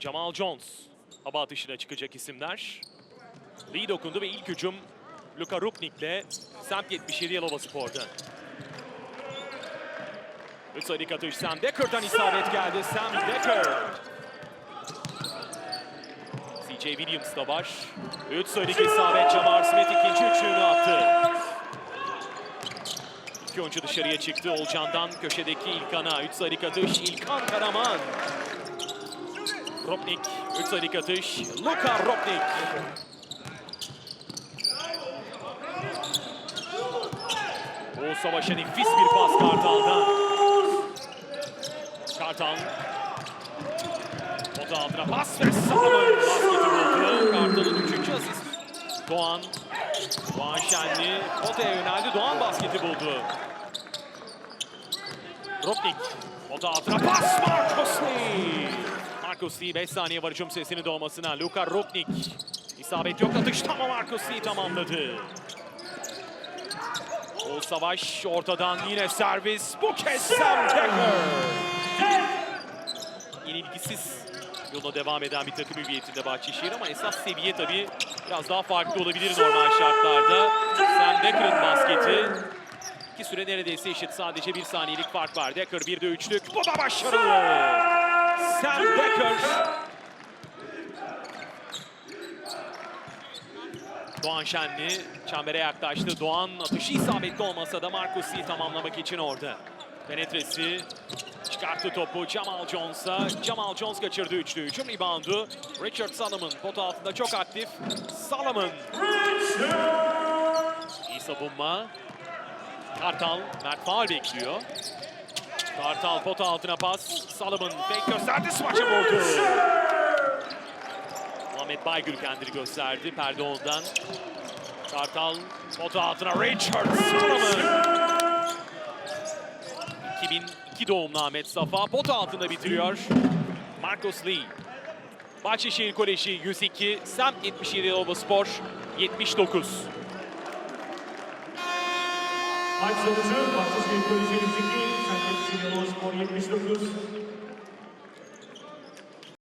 Jamal Jones hava atışına çıkacak isimler. Lee dokundu ve ilk hücum Luka Rupnik'le Semt 77 Yalova Spor'da. Sayılık atış Sam Decker'dan isabet geldi. Sam Decker. CJ Williams da var. Sayılık isabet Jamar Smith ikinci üçlüğünü attı. İki oyuncu dışarıya çıktı. Olcan'dan köşedeki İlkan'a. Üç sayılık atış İlkan Karaman. Ropnik. Üç sayılık atış Luka Ropnik. O savaşa nefis bir pas Kartal'dan. Kartal. O da altına pas ve Salomon basketi buldu. Kartal'ın üçüncü asist. Doğan. Doğan Şenli. Pota'ya yöneldi. Doğan basketi buldu. Ropnik. O da altına pas Marcos Lee. Marcos Lee 5 saniye var hücum sesini doğmasına. Luka Ropnik. İsabet yok atış ama Marcos Lee tamamladı. O savaş ortadan yine servis. Bu kez Sam Decker. Yenilgisiz yoluna devam eden bir takım hüviyetinde Bahçeşehir ama esas seviye tabii biraz daha farklı olabilir normal şartlarda. Sam Decker'ın basketi. İki süre neredeyse eşit. Sadece bir saniyelik fark var. Decker bir de üçlük. Bu da başarılı. Sam Decker. Doğan Şenli çembere yaklaştı. Doğan atışı isabetli olmasa da Marcus'i tamamlamak için orada. Penetresi çıkarttı topu Jamal Jones'a. Jamal Jones kaçırdı üçlü. Hücum reboundu. Richard Solomon pot altında çok aktif. Solomon. İyi savunma. Kartal, Mert Faal bekliyor. Kartal pot altına pas. Solomon fake gösterdi. Smaç'a vurdu. Ahmet Baygül kendini gösterdi perde ondan. Kartal pot altına Richard Solomon. 2002 doğumlu Ahmet Safa pot altında bitiriyor. Marcos Lee. Bahçeşehir Koleji 102, Semt 77 Yalova Spor 79. Maç sonucu Bahçeşehir Koleji 102, Sen Yalova Spor 79.